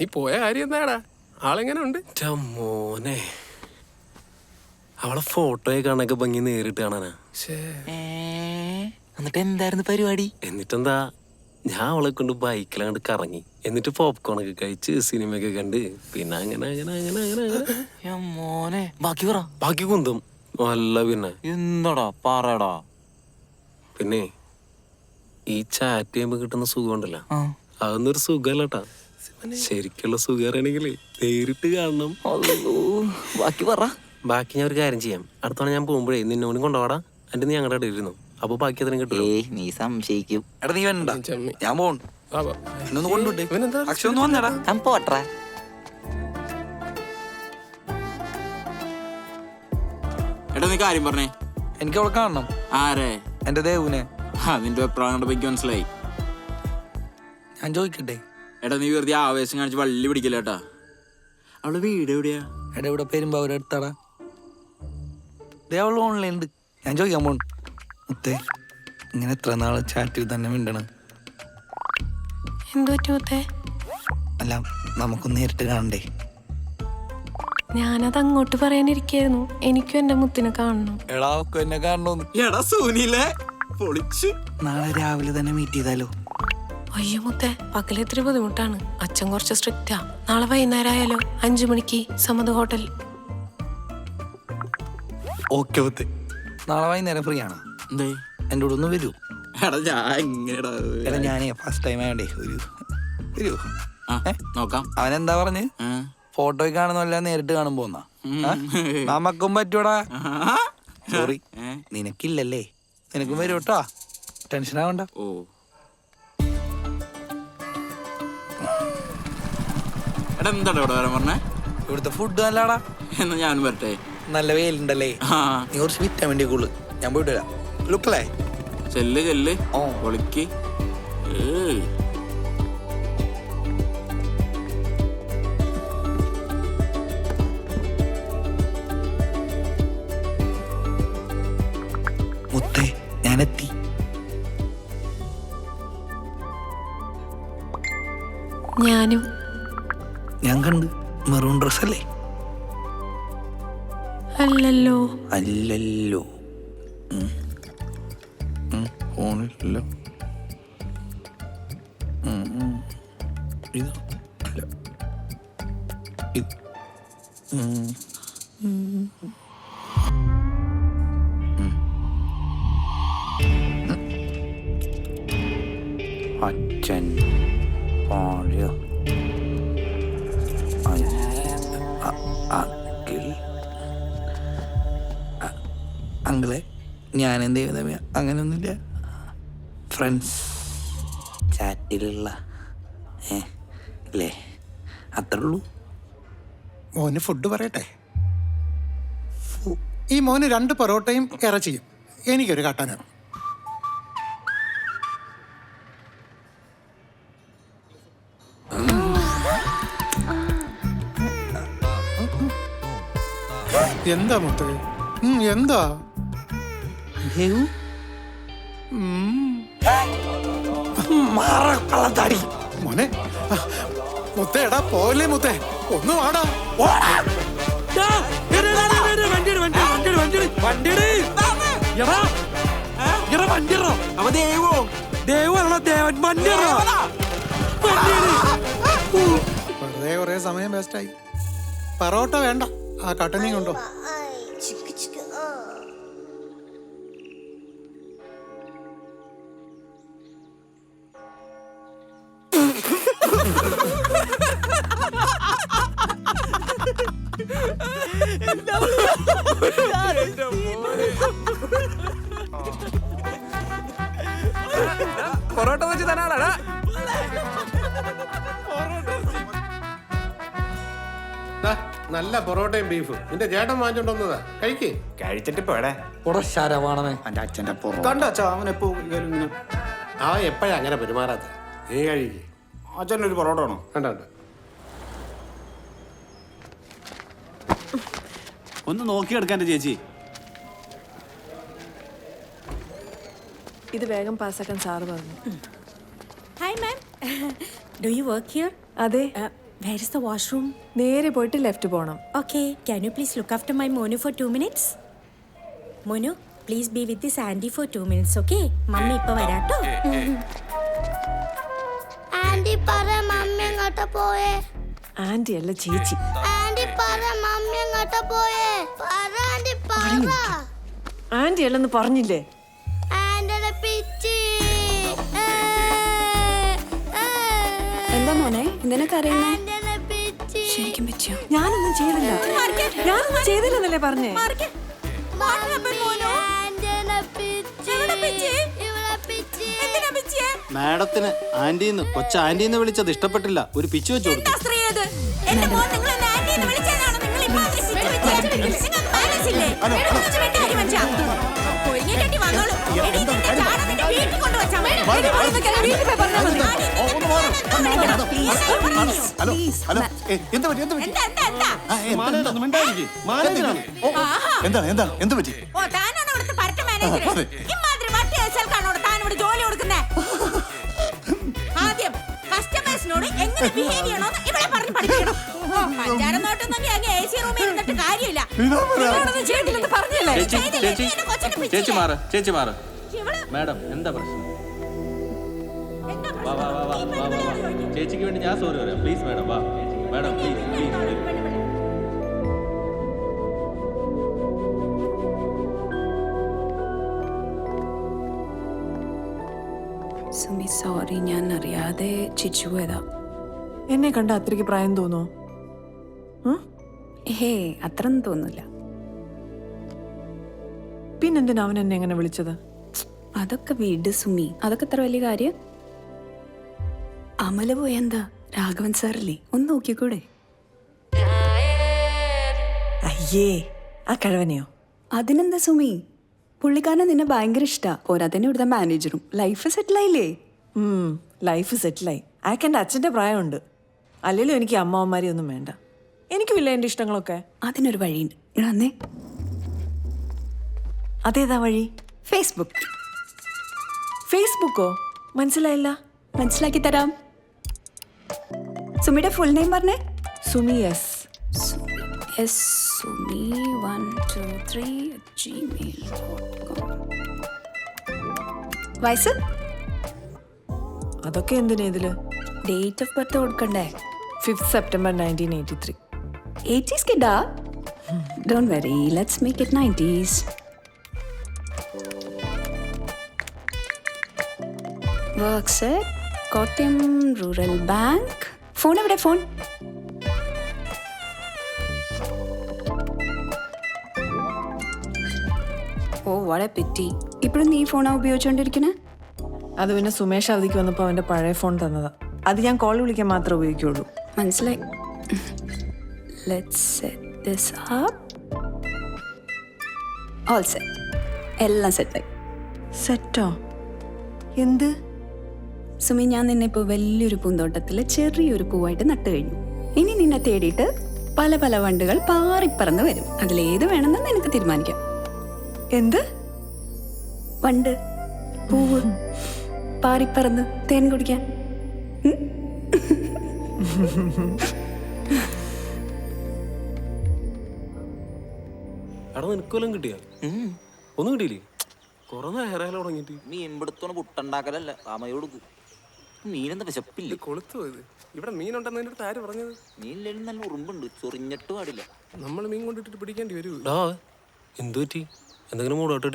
നീ പോയ കാര്യം എന്താടാ? ആളെങ്ങനെ ഉണ്ട് മോനെ. അവളെ ഫോട്ടോയെ കാണാനൊക്കെ ഭംഗി നേരിട്ട് കാണാനാ. എന്നിട്ട് എന്തായിരുന്നു പരിപാടി? എന്നിട്ടെന്താ? ഞാൻ അവളെ കൊണ്ട് ബൈക്കിലാണ്ട് കറങ്ങി. എന്നിട്ട് പോപ്കോൺ ഒക്കെ കഴിച്ച് സിനിമയൊക്കെ കണ്ട് പിന്നെ അങ്ങനെ അങ്ങനെ അങ്ങനെ അങ്ങനെ മോനെ. ബാക്കി പറ. ബാക്കി കുന്തും. നല്ല പിന്നെ. എന്താടാ? പറടാ. പിന്നെ ഈ ചാറ്റ് ചെയ്യുമ്പോ കിട്ടുന്ന സുഖം ഉണ്ടല്ലോ അതൊന്നൊരു സുഖല്ലട്ടാ സുഖമല്ലട്ടാ. ശരിക്കുള്ള സുഖം അറിയണമെങ്കിൽ നേരിട്ട് കാണണം. ബാക്കി പറ. ബാക്കി ഞാൻ ഒരു കാര്യം ചെയ്യാം. അടുത്തവണ ഞാൻ പോകുമ്പോഴേ നിന്നോടും കൊണ്ടുപോടാ എന്റെ നീ ഞങ്ങളുടെ ഇടയിലിരുന്നു അപ്പൊ ബാക്കി അതിനും കിട്ടും. നീ സംശയിക്കും. എടാ നീ വേണ്ട ഞാൻ. എന്നൊന്ന് കൊണ്ടുവിട്ടേ അക്ഷയ ഒന്ന് വന്നേടാ. ഞാൻ എടാ നീ കാര്യം പറഞ്ഞേ. എനിക്ക് അവളെ കാണണം. ആരെ? എന്റെ ദേവുനെ ആ നിന്റെ അഭിപ്രായം കണ്ടപ്പോ എനിക്ക് മനസ്സിലായി. ഞാൻ ചോദിക്കട്ടെ? എടാ നീ വെറുതെ ആവേശം കാണിച്ച് വള്ളി പിടിക്കില്ല കേട്ടാ? അവളുടെ വീട് എവിടെയാ? എടാ ഇവിടെ പേരും അവരെ അടുത്താടാ. അവൾ ഓൺലൈൻ ഉണ്ട് ഞാൻ ചോദിക്കാൻ പോണ്. മുത്തേ ഇങ്ങനെ എത്ര നാൾ ചാറ്റിൽ തന്നെ മിണ്ടണം? എന്തു മുത്തേ? അല്ല നമുക്കൊന്ന് നേരിട്ട് കാണണ്ടേ? ഞാനത് അങ്ങോട്ട് പറയാനിരിക്കായിരുന്നു. എനിക്കും എന്റെ മുത്തിനെ കാണണം. എടാ ഒക്കെ എന്നെ കാണണോന്ന്. എടാ സൂനിയില്ലേ പൊളിച്ചു. നാളെ രാവിലെ തന്നെ മീറ്റ് ചെയ്താലോ? അയ്യോ മുത്തേ പകൽ ഇത്തിരി ബുദ്ധിമുട്ടാണ്. അച്ഛൻ കുറച്ച് സ്ട്രിക്റ്റാ. നാളെ വൈകുന്നേരമായാലോ അഞ്ചു മണിക്ക് സമത് ഹോട്ടൽ. ഓക്കെ മുത്തേ. നാളെ വൈകുന്നേരം ഫ്രീ ആണ്? എന്തേ? എന്റെ കൂടെ ഒന്ന് വരൂ. എടാ ഞാൻ എങ്ങനെടാ എടാ ഞാനേ ഫസ്റ്റ് ടൈം ആയോണ്ടേ ഒരു വരൂ. ആ നോക്കാം. അവൻ എന്താ പറഞ്ഞ്? ഫോട്ടോയ്ക്ക് ഫോട്ടോയിൽ കാണുന്നല്ല നേരിട്ട് കാണുമ്പോ നമുക്കും പറ്റൂടാ. സോറി നിനക്കില്ലല്ലേ. നിനക്കും വരൂട്ടോ ടെൻഷൻ ആവണ്ട. ഓ. എടാ എന്താടാ ഇവിടെ വരാൻ പറഞ്ഞേ? ഇവിടുത്തെ ഫുഡ് നല്ലടാ എന്നാ ഞാൻ വരട്ടെ. നല്ല വെയിലുണ്ടല്ലേ? ആ. നീ കുറച്ച് വിറ്റാൻ വേണ്ടി കൂടുതൽ ഞാൻ പോയിട്ട് വരാം. ലുക്കല്ലേ ചെല്ല് ചെല്ല്. ഓ. ഒളിക്ക് ഏയ്. ഇത്. അച്ഛൻ പാടിയ അങ്കിളെ ഞാൻ എന്ത് ചെയ്യുന്ന അങ്ങനെയൊന്നുമില്ല ഫ്രണ്ട്സ് ചാറ്റിലുള്ള ഏ അല്ലേ? അത്രേ ഉള്ളൂ മോന് ഫുഡ് പറയട്ടെ? ഈ മോന് രണ്ട് പൊറോട്ടയും ഇറച്ചിയും എനിക്കൊരു കാട്ടാനാണ് എന്താ മുത്ത്? ഉം, എന്താ? ദേവു മാറ കള്ളത്താടി മോനെ മുത്തേടാ പോലെ മുത്തേ? ഒന്ന് വാടാ. സമയം വേസ്റ്റായി പറോട്ട വേണ്ട. ആ കട്ടനെയും കൊണ്ടോ. പൊറോട്ട വെച്ച് ദാ, നല്ല പൊറോട്ടയും ബീഫും. നിന്റെ ചേട്ടൻ വാങ്ങിച്ചോണ്ടോന്നതാ കഴിക്ക്. കഴിച്ചിട്ട് പോടെ ശരവാണമേ എന്റെ അച്ഛന്റെ പൊറോട്ട കണ്ടോ അച്ഛാ അവൻ എപ്പോ ആ എപ്പോഴാ അങ്ങനെ പെരുമാറാത്ത? നീ കഴിക്കേ. അച്ഛൻ ഒരു പൊറോട്ട വേണോ വേണ്ട വേണ്ട. ഒന്ന് നോക്കിയെടുക്കാന്റെ ചേച്ചി. ഇത് വേഗം പാസ്സാക്കാൻ സാറ് പറഞ്ഞു. Hi ma'am do you work here അതെ. വേർ ഇസ് ദ വാഷ്റൂം നേരെ പോയിട്ട് ലെഫ്റ്റ് പോകണം okay can you please look after my Monu for two minutes Monu please be with the Sandy for two minutes okay mummy ഇപ്പോൾ വരാട്ടോ. Anti പറ mummy എങ്ങോട്ടാ പോയേ? Anti അല്ല ചേച്ചി. ആന്റി പറ മമ്മി എങ്ങോട്ടാ പോയേ? പറ ആന്റി പറ. ആന്റി അല്ലെന്ന് പറഞ്ഞില്ലേ? ആന്റിയുടെ പിച്ചി. എന്താ മോനെ? ആന്റിയുടെ പിച്ചി. ശരിക്കും പറ്റിയോ ഞാനൊന്നും ചെയ്തില്ല. ഞാനൊന്നും ചെയ്തില്ലെന്നല്ലേ പറഞ്ഞേ? ആന്റിയുടെ പിച്ചി. പിച്ചി? മാഡത്തിന് ആന്റിന്ന് കൊച്ച ആന്റിന്ന് വിളിച്ചത് ഇഷ്ടപ്പെട്ടില്ല. ഒരു പിച്ചു വെച്ചു കൊടുത്തു. ഹലോ ഹലോ എന്താ പറ്റി എന്താ പറ്റി? എന്താണ്? ഓ, ഓ, എന്താണ് എന്താണ് എന്ത് പറ്റി? ഓ താനാണ് ഇവിടുത്തെ പരട്ട മാനേജർ അതെ. ഇമാതിരി വട്ടി അയച്ചാൽക്കാണോ താൻ ഇവിടെ ജോലി കൊടുക്കുന്നേ? എങ്ങനെ ബിഹേവ് ചെയ്യണമെന്ന് ഇവിടെ പറഞ്ഞ് പഠിപ്പിക്കണം. ഓ, പഞ്ചാര നോട്ടൊന്നും അങ്ങ് എ സി റൂമിൽ ഇരുന്നിട്ട് കാര്യമില്ല. നിങ്ങളോടൊന്നും ചെയ്തില്ലെന്ന് പറഞ്ഞില്ലേ? ചേച്ചി ചെയ്തില്ലേ? ചേച്ചി നീ എന്നെ കൊച്ചിനെ ചേച്ചി? മാറ് ചേച്ചി മാറ്. ഇവൾ മാഡം എന്താ പ്രശ്നം? എന്താ വാ വാ വാ വാ പ്രശ്നം? വാ വാ വാ. ചേച്ചിക്ക് വേണ്ടി ഞാൻ സോറി പറയാം. പ്ലീസ് മാഡം വാ. Madam please please Sumi sorry ഞാൻ അറിയാതെ ചിച്ചു പോയതാ. എന്നെ കണ്ട അത്രയ്ക്ക് പ്രായം തോന്നോ? ഹേ അത്രയൊന്നും തോന്നില്ല പിന്നെന്തിനാ അവൻ എന്നെ എങ്ങനെ വിളിച്ചത്? അതൊക്കെ വീട് സുമി. അതൊക്കെ എത്ര വലിയ കാര്യം? അമല പോയെന്താ രാഘവൻ സാറല്ലേ? ഒന്ന് നോക്കിക്കൂടെ? അയ്യേ ആ കിഴവനെയോ? അതിനെന്താ സുമി? പുള്ളിക്കാരനെ നിന്നെ ഭയങ്കര ഇഷ്ടാ. ഓരാതന്നെ ഇവിടുത്തെ മാനേജറും ലൈഫ് സെറ്റിലായില്ലേ ലൈഫ് സെറ്റിലായി അയാൾക്ക് എന്റെ അച്ഛന്റെ പ്രായമുണ്ട്. അല്ലെങ്കിലും എനിക്ക് അമ്മാവന്മാരെ ഒന്നും വേണ്ട. എനിക്കുമില്ല എന്റെ ഇഷ്ടങ്ങളൊക്കെ. അതിനൊരു വഴിയുണ്ട്. വന്നേ. അതേതാ വഴി? ഫേസ്ബുക്ക് ഫേസ്ബുക്കോ മനസ്സിലായില്ല? മനസ്സിലാക്കി തരാം. സുമിയുടെ ഫുൾ നെയിം പറഞ്ഞേ. Sumi S S Sumi one two three Gmail വയസ്സ്? അതൊക്കെ എന്തിനാ ഇതിൽ? ഡേറ്റ് ഓഫ് ബർത്ത് കൊടുക്കണ്ടേ? Fifth September nineteen eighty three. Eighties കിഡാ? Don't worry let's make it nineties works Kottayam rural bank phone എവിടെ ഫോൺ ഓ വളരെ petty ഇപ്പോഴും നീ ഫോണാ ഉപയോഗിച്ചുകൊണ്ടിരിക്കണേ അത് പിന്നെ സുമേഷ് അവധിക്ക് വന്നപ്പോൾ അവന്റെ പഴയ ഫോൺ തന്നതാ. അത് ഞാൻ കോൾ വിളിക്കാൻ മാത്രമേ ഉപയോഗിക്കുള്ളൂ. മനസ്സിലായി. Let's set this up all set എല്ലാം സെറ്റായി സെറ്റോ എന്ത്? സുമി ഞാൻ നിന്നെ ഇപ്പോൾ വലിയൊരു പൂന്തോട്ടത്തിൽ ചെറിയൊരു പൂവായിട്ട് നട്ടു കഴിഞ്ഞു. ഇനി നിന്നെ തേടിയിട്ട് പല പല വണ്ടുകൾ പാറിപ്പറന്ന് വരും. അതിലേത് വേണമെന്ന് നിനക്ക് തീരുമാനിക്കാം. എന്ത്? വണ്ട്. പൂവ്. പാറിപ്പറന്ന് തേൻ കുടിക്കാൻ. എടാ നിനക്കൊല്ലം കിട്ടിയ? ഒന്നും കിട്ടിയില്ലേ? കുറെ നേരം തുടങ്ങിട്ട് മീൻ പിടുത്തോണ്ട് പുട്ടുണ്ടാക്കലല്ല താമര കൊടുക്കും. മീനെന്താ വിശപ്പില്ല? കൊളുത്തു പോയത് ഇവിടെ മീനുണ്ടെന്ന് അടുത്ത് ആര് പറഞ്ഞത്? മീനിലും നല്ല ഉറുമ്പുണ്ട് ചൊറിഞ്ഞിട്ട് പാടില്ല. നമ്മൾ മീൻ കൊണ്ടിട്ട് പിടിക്കേണ്ടി വരൂ. ഡാ എന്തു പറ്റി? എന്തെങ്കിലും മൂടോട്ട്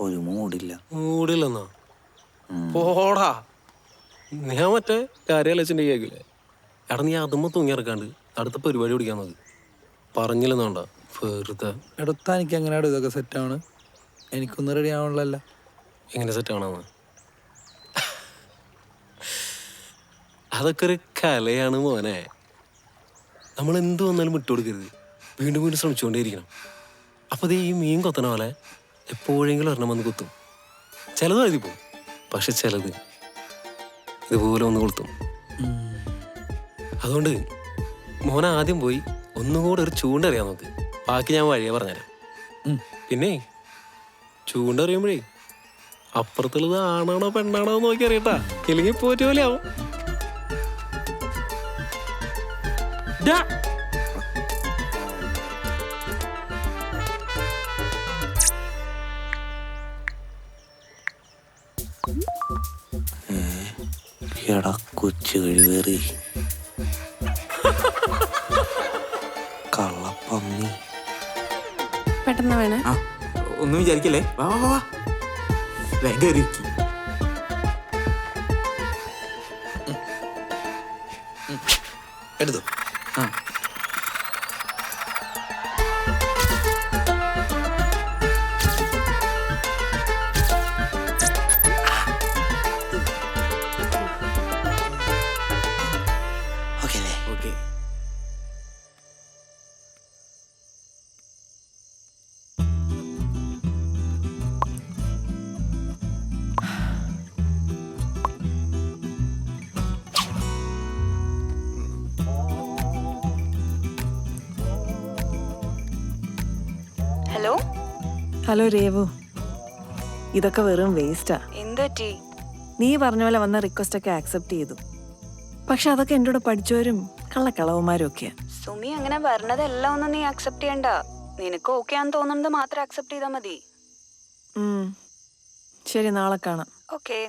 ഒരു മൂടില്ല. മൂടില്ലെന്നാ? പോടാ. ഞാൻ മറ്റേ കാര്യാലോചന കേൾക്കില്ലേ എടാ നീ അതുമ്മ തൂങ്ങിയിറക്കാണ്ട് അടുത്ത പരിപാടി പിടിക്കാൻ നോക്ക് പറഞ്ഞില്ലെന്നുണ്ട വെറുതെ. എടുത്താ എനിക്ക് എങ്ങനെയാണ് ഇതൊക്കെ സെറ്റാണ് എനിക്കൊന്നും റെഡി ആവണല്ലോ എങ്ങനെ സെറ്റ് ആവണമെന്ന് അതൊക്കെ ഒരു കലയാണ് മോനെ. നമ്മൾ എന്ത് വന്നാലും വിട്ടുകൊടുക്കരുത് വീണ്ടും വീണ്ടും ശ്രമിച്ചുകൊണ്ടേയിരിക്കണം. അപ്പോൾ ഈ മീൻ കൊത്തണ പോലെ എപ്പോഴെങ്കിലും ഒരെണ്ണം വന്ന് കുത്തും. ചിലത് എഴുതിപ്പോ പോകും പക്ഷെ ചിലത് ഇതുപോലെ ഒന്ന് കൊളുത്തും. അതുകൊണ്ട് മോൻ ആദ്യം പോയി ഒന്നുകൂടെ ഒരു ചൂണ്ടറിയാൻ നോക്ക് ബാക്കി ഞാൻ വഴിയെ പറഞ്ഞുതരാം. പിന്നെ ചൂണ്ടറിയുമ്പോഴേ അപ്പുറത്തുള്ളത് ആണാണോ പെണ്ണാണോ എന്ന് നോക്കി അറിയട്ടാ. ഇല്ലെങ്കിൽ പോറ്റ് എടാ കൊച്ചു കഴിവേറി. കള്ളപ്പന്നി. പെട്ടെന്ന് വേണേ. ആ ഒന്നും വിചാരിക്കല്ലേ? വാ വാ വാ വേഗം ഇരിക്ക്. ഹലോ? ഹലോ രേവു. ഇതൊക്കെ വെറും വേസ്റ്റാ എന്തുപറ്റി നീ പറഞ്ഞ പോലെ വന്ന റിക്വസ്റ്റ് ഒക്കെ ആക്സെപ്റ്റ് ചെയ്തു. പക്ഷെ അതൊക്കെ എന്റെ കൂടെ പഠിച്ചവരും കള്ളക്കളവന്മാരും ഒക്കെയാ. സുമി അങ്ങനെ പറഞ്ഞതെല്ലാം ഒന്നും നീ ആക്സെപ്റ്റ് ചെയ്യണ്ട. നിനക്ക് ഓക്കെ ആണെന്ന് തോന്നുന്നത് മാത്രം ആക്സെപ്റ്റ് ചെയ്താൽ മതി. ശരി നാളെ കാണാം. ഓക്കെ